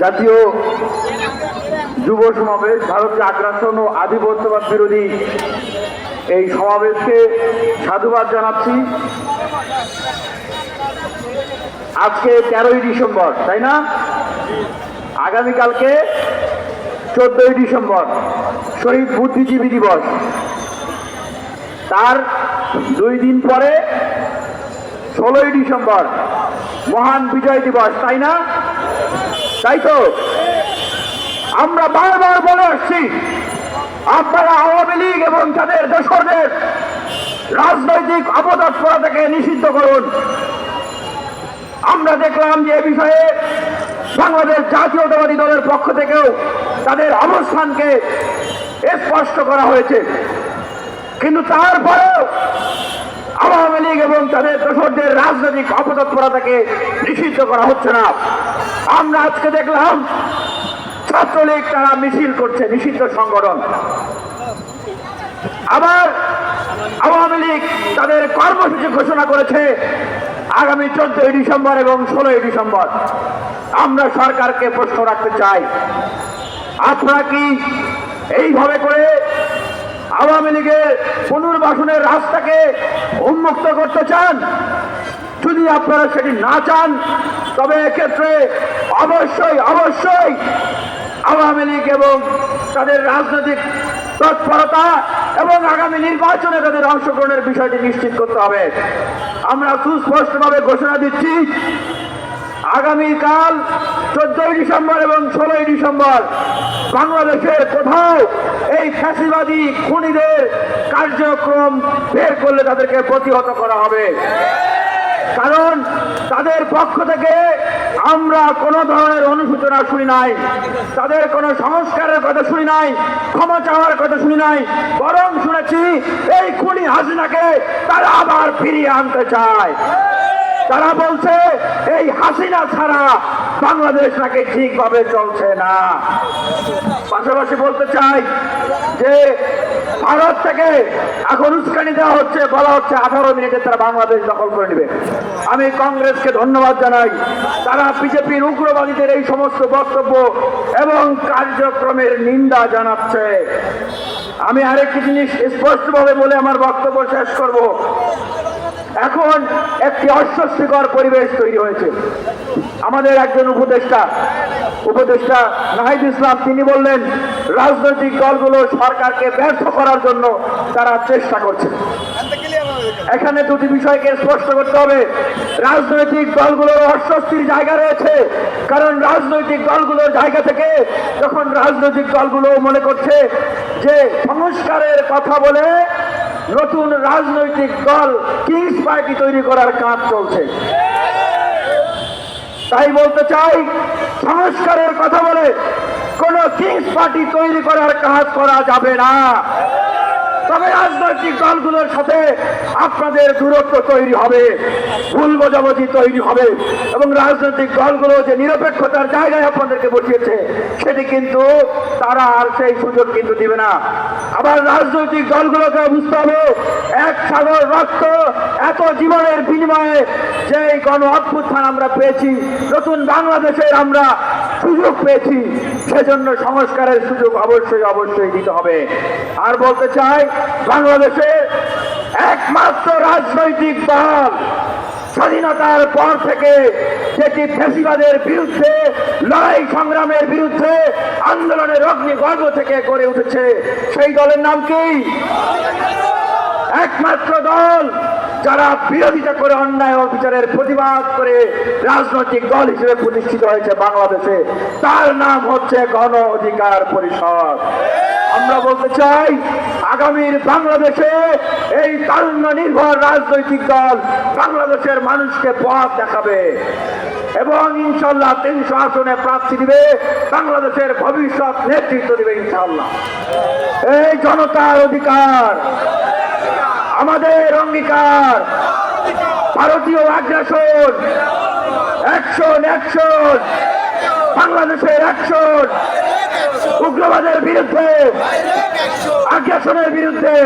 জাতীয় যুব সমাবেশ, ভারতীয় আগ্রাসন ও আধিপত্যবাদ বিরোধী এই সমাবেশকে সাধুবাদ জানাচ্ছি। আজকে তেরোই ডিসেম্বর, তাই না? আগামীকালকে চোদ্দই ডিসেম্বর, শহীদ বুদ্ধিজীবী দিবস। তার দুই দিন পরে ষোলোই ডিসেম্বর মহান বিজয় দিবস, তাই না? তাই তো? আমরা বারবার বলে আসছি, আপনারা আওয়ামী লীগ এবং তাদের দোসরদের রাজনৈতিক অপতৎপরা থেকে নিষিদ্ধ করুন। আমরা দেখলাম যে এ বিষয়ে বাংলাদেশ জাতীয়তাবাদী দলের পক্ষ থেকেও তাদের অবস্থানকে স্পষ্ট করা হয়েছে। কিন্তু তারপরেও আওয়ামী লীগ এবং তাদের দোসরদের রাজনৈতিক অপতৎপরা থেকে নিষিদ্ধ করা হচ্ছে না। আমরা আজকে দেখলাম, ছাত্রলীগ তারা মিছিল করছে, নিষিদ্ধ সংগঠন। আবার আওয়ামী লীগ তাদের কর্মসূচি ঘোষণা করেছে আগামী চোদ্দই ডিসেম্বর এবং ষোলোই ডিসেম্বর। আমরা সরকারকে প্রশ্ন রাখতে চাই, আপনারা কি এইভাবে করে আওয়ামী লীগের পুনর্বাসনের রাস্তাকে উন্মুক্ত করতে চান। যদি আপনারা সেটি না চান, তবে এক্ষেত্রে অবশ্যই অবশ্যই আওয়ামী লীগ এবং তাদের রাজনৈতিক তৎপরতা এবং আগামী নির্বাচনে তাদের অংশগ্রহণের বিষয়টি নিশ্চিত করতে হবে। আমরা সুস্পষ্টভাবে ঘোষণা দিচ্ছি আগামীকাল চোদ্দই ডিসেম্বর এবং ষোলোই ডিসেম্বর বাংলাদেশের কোথাও এই ফ্যাসিবাদী খুনিদের কার্যক্রম বের করলে তাদেরকে প্রতিহত করা হবে। কারণ তাদের পক্ষ থেকে আমরা কোনো ধরনের অনুসূচনা শুনি নাই, তাদের কোনো সংস্কারের কথা শুনি নাই, ক্ষমা চাওয়ার কথা শুনি নাই, বরং শুনেছি এই খুনি হাসিনাকে তারা আবার ফিরিয়ে আনতে চায়। তারা বলছে, এই হাসিনা ছাড়া বাংলাদেশ নাকি ঠিকভাবে চলছে না। পাশাপাশি বলতে চাই যে, ভারত থেকে এখন উস্কানি দেওয়া হচ্ছে, বলা হচ্ছে আঠারো মিনিটে তারা বাংলাদেশ দখল করে নেবে। আমি কংগ্রেসকে ধন্যবাদ জানাই। তারা বিজেপির উগ্রবাদীদের এই সমস্ত বক্তব্য এবং কার্যক্রমের নিন্দা জানাচ্ছে। আমি আরেকটি জিনিস স্পষ্টভাবে বলে আমার বক্তব্য শেষ করব। এখন একটি অস্বস্তিকর পরিবেশ তৈরি হয়েছে। আমাদের একজন উপদেষ্টা উপদেষ্টা নাহিদ ইসলাম, তিনি বললেন, রাজনৈতিক দলগুলো সরকারকে ব্যর্থ করার জন্য তারা চেষ্টা করছে। এখানে দুটি বিষয়কে স্পষ্ট করতে হবে। রাজনৈতিক দলগুলোর অস্বস্তির জায়গা রয়েছে, কারণ রাজনৈতিক দলগুলোর জায়গা থেকে যখন রাজনৈতিক দলগুলো মনে করছে যে সংস্কারের কথা বলে নতুন রাজনৈতিক দল কিংস পার্টি তৈরি করার কাজ চলছে। তাই বলতে চাই, সংস্কারের কথা বলে কোন কিংস পার্টি তৈরি করার কাজ করা যাবে না। তবে রাজনৈতিক দলগুলোর সাথে আপনাদের দূরত্ব তৈরি হবে, ভুল বোঝাবুঝি তৈরি হবে এবং রাজনৈতিক দলগুলো যে নিরপেক্ষতার জায়গায় আপনাদেরকে বসিয়েছে, সেটি কিন্তু তারা আর সেই সুযোগ কিন্তু দিবে না। আবার রাজনৈতিক দলগুলোকে বুঝতে হবে, এক সাগর রক্ত এত জীবনের বিনিময়ে যে গণ অভ্যুত্থান আমরা পেয়েছি, নতুন বাংলাদেশের আমরা সুযোগ পেয়েছি, সেজন্য সংস্কারের সুযোগ অবশ্যই অবশ্যই দিতে হবে। আর বলতে চাই, বাংলাদেশের একমাত্র রাজনৈতিক দল স্বাধীনতার পর থেকে যেটি ফেসিবাদের বিরুদ্ধে, লড়াই সংগ্রামের বিরুদ্ধে আন্দোলনের অগ্নি গর্ভ থেকে গড়ে উঠেছে, সেই দলের নাম কি? একমাত্র দল যারা বিরোধিতা করে অন্যায় ও বিচারের প্রতিবাদ করে রাজনৈতিক দল হিসেবে প্রতিষ্ঠিত হয়েছে বাংলাদেশে, তার নাম হচ্ছে গণ অধিকার পরিষদ। আমরা বলতে চাই, আগামীর বাংলাদেশে এই তারুণ্য নির্ভর রাজনৈতিক দল বাংলাদেশের মানুষকে পথ দেখাবে এবং ইনশাল্লাহ তিনশো আসনে প্রার্থী দিবে, বাংলাদেশের ভবিষ্যৎ নেতৃত্ব দিবে ইনশাল্লাহ। এই জনতার অধিকার আমাদের অঙ্গীকার। ভারতীয় আগ্রাসন অ্যাকশন অ্যাকশন বাংলাদেশের অ্যাকশন উগ্রবাদের বিরুদ্ধে আগ্রাসনের বিরুদ্ধে।